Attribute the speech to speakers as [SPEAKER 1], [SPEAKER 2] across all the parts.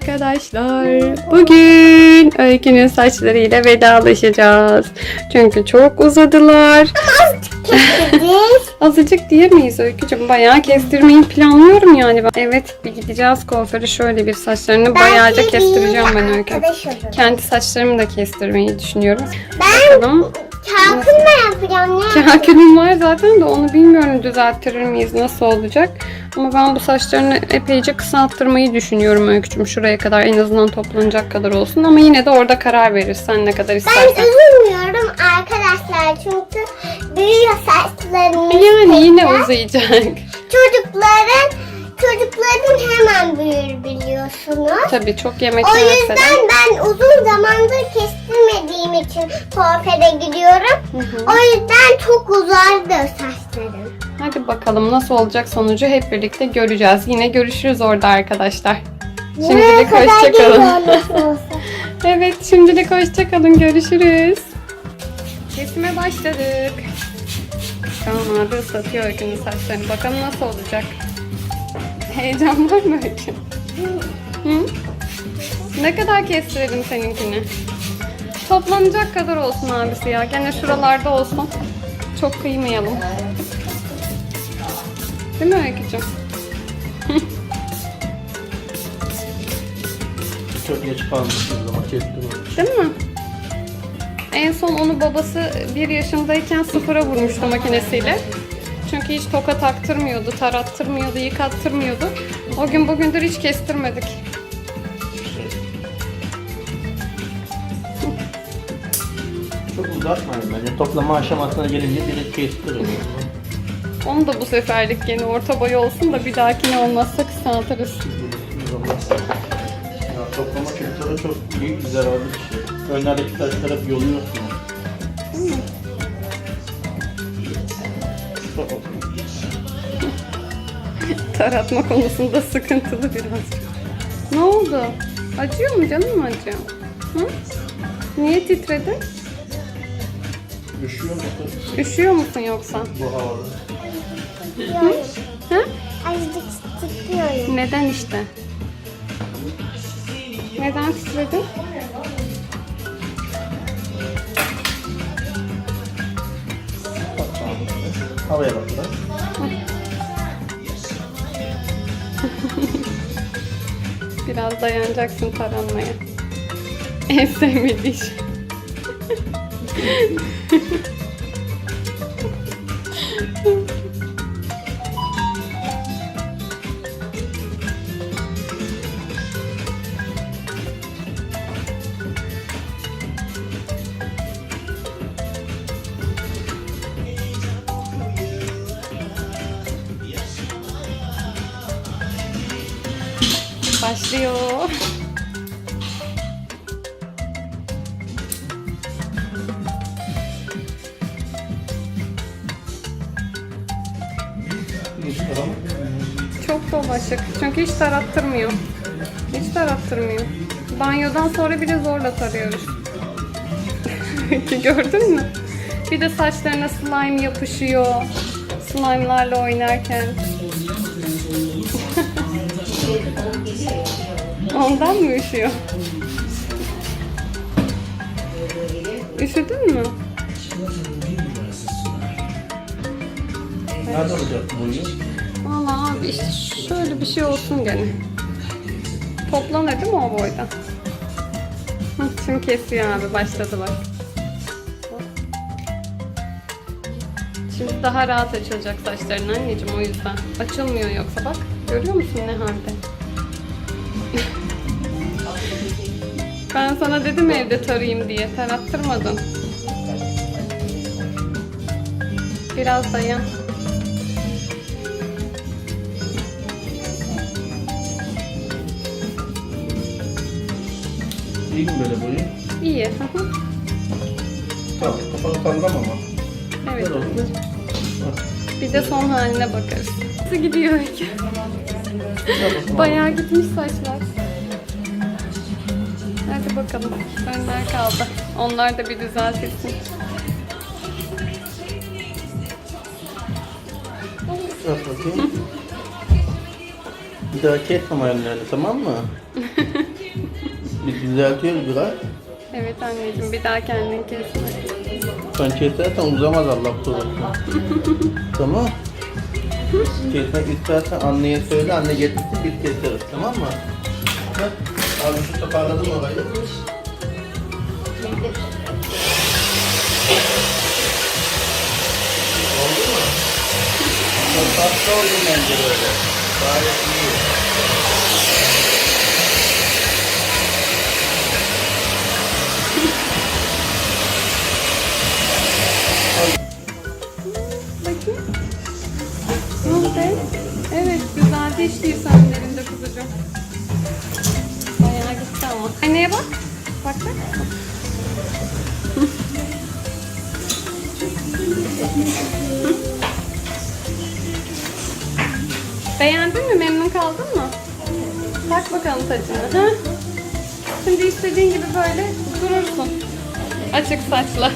[SPEAKER 1] Arkadaşlar bugün Öykü'nün saçlarıyla vedalaşacağız. Çünkü çok uzadılar. Azıcık diyemeyiz Öykücüğüm. Bayağı kestirmeyi planlıyorum yani. ben. Evet bir gideceğiz kuaföre şöyle bir saçlarını bayağıca
[SPEAKER 2] Belki
[SPEAKER 1] kestireceğim ben Öykü. Kendi saçlarımı da kestirmeyi düşünüyorum.
[SPEAKER 2] Ben
[SPEAKER 1] Bakalım.
[SPEAKER 2] Kalkın mı yapacağım?
[SPEAKER 1] Kahkülüm var zaten de onu bilmiyorum düzelttirir miyiz nasıl olacak. Ama ben bu saçlarını epeyce kısalttırmayı düşünüyorum Öykücüğüm. Şuraya kadar en azından toplanacak kadar olsun. Ama yine de orada karar verir sen ne kadar
[SPEAKER 2] Ben
[SPEAKER 1] istersen.
[SPEAKER 2] üzülmüyorum arkadaşlar çünkü büyüyor saçlarım.
[SPEAKER 1] Yani yine uzayacak.
[SPEAKER 2] Çocukların çocukların hemen büyür biliyorsunuz.
[SPEAKER 1] Tabii çok yemek
[SPEAKER 2] O yüzden ben uzun zamandır kestirmediğim için kuaföre gidiyorum.
[SPEAKER 1] Hı hı.
[SPEAKER 2] O yüzden çok uzardı saçlarım.
[SPEAKER 1] Hadi bakalım nasıl olacak sonucu hep birlikte göreceğiz. Yine görüşürüz orada arkadaşlar. Şimdilik hoşçakalın. Evet şimdilik hoşçakalın görüşürüz. Kesime başladık. Kaan abi ıslatıyor Öykü'nün saçlarını. Bakalım nasıl olacak. Heyecan var mı Öykü? Hı? Ne kadar kestirelim seninkini? Toplanacak kadar olsun abisi ya. Gene şuralarda olsun. Çok kıymayalım. Değil mi Öykücüğüm?
[SPEAKER 3] Çok geç kalmışız ama kestim.
[SPEAKER 1] Değil mi? En son onu babası bir yaşındayken sıfıra vurmuştu makinesiyle. Çünkü hiç toka taktırmıyordu, tarattırmıyordu, yıkattırmıyordu. O gün bugündür hiç kestirmedik.
[SPEAKER 3] Çok uzatmayın bence. Toplama aşamasına gelince direkt kestirin.
[SPEAKER 1] Onu da bu seferlik yeni orta boy olsun da bir dahakine olmazsa kısaltırız.
[SPEAKER 3] Ya toplama kültürü çok büyük bir zararlı bir şey. Önlerdeki taşları hep yoluyorsun. Çok-
[SPEAKER 1] Taratma konusunda sıkıntılı birazcık. Ne oldu? Acıyor mu canım mı acıyor? Hı? Niye titredin?
[SPEAKER 3] Üşüyor musun
[SPEAKER 1] Üşüyor musun yoksa?
[SPEAKER 3] bu havada?
[SPEAKER 2] Yok.
[SPEAKER 1] Hı?
[SPEAKER 2] Azıcık titriyorum.
[SPEAKER 1] Neden işte? Neden titredin?
[SPEAKER 3] Havaya bak da.
[SPEAKER 1] Biraz dayanacaksın taranmaya. En sevmediği şey. Başlıyor. Çok dolaşık. Çünkü hiç tarattırmıyor. Hiç tarattırmıyor. Banyodan sonra bile zorla tarıyoruz. Gördün mü? Bir de saçlarına slime yapışıyor. Slime'larla oynarken. Ondan mı üşüyor? Üşüdün mü?
[SPEAKER 3] Nerede olacak bu oyun?
[SPEAKER 1] Valla abi işte şöyle bir şey olsun gene. Toplanır değil mi o boyda? Hı, Şimdi kesiyor abi başladı bak. Şimdi daha rahat açılacak saçların anneciğim o yüzden. Açılmıyor yoksa bak. Görüyor musun ne halde? Ben sana dedim evde tarayayım diye. Tarattırmadın. Biraz dayan.
[SPEAKER 3] İyi mi böyle boyu?
[SPEAKER 1] İyi. hı hı.
[SPEAKER 3] Tamam. Kafanı sallama ama.
[SPEAKER 1] evet. Bir de son haline bakarız. Nasıl gidiyor
[SPEAKER 3] bakalım.
[SPEAKER 1] Bayağı gitmiş saçlar. Hadi bakalım. Önler kaldı. Onlar da bir düzeltilsin.
[SPEAKER 3] Ver bakayım. Bir daha kesme ayarlarını tamam mı? Düzeltiyoruz biraz.
[SPEAKER 1] Evet anneciğim bir daha kendin kesme.
[SPEAKER 3] Sen kesersen uzamaz Allah korusun. tamam. Kesmek istersen anneye söyle, anne getirsin biz keseriz tamam mı? Bak, abi şu toparladım orayı. Oldu mu? Çok tatlı oldu bence böyle. Gayet iyi.
[SPEAKER 1] Bakayım. Oldu? Evet güzeldi işte sönlerinde kuzucuğum. Ama. Anneye bak. Bak bak. Beğendin mi? Memnun kaldın mı? Tak bakalım saçını. Şimdi istediğin gibi böyle durursun. Açık saçla.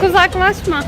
[SPEAKER 1] Çok uzaklaşma.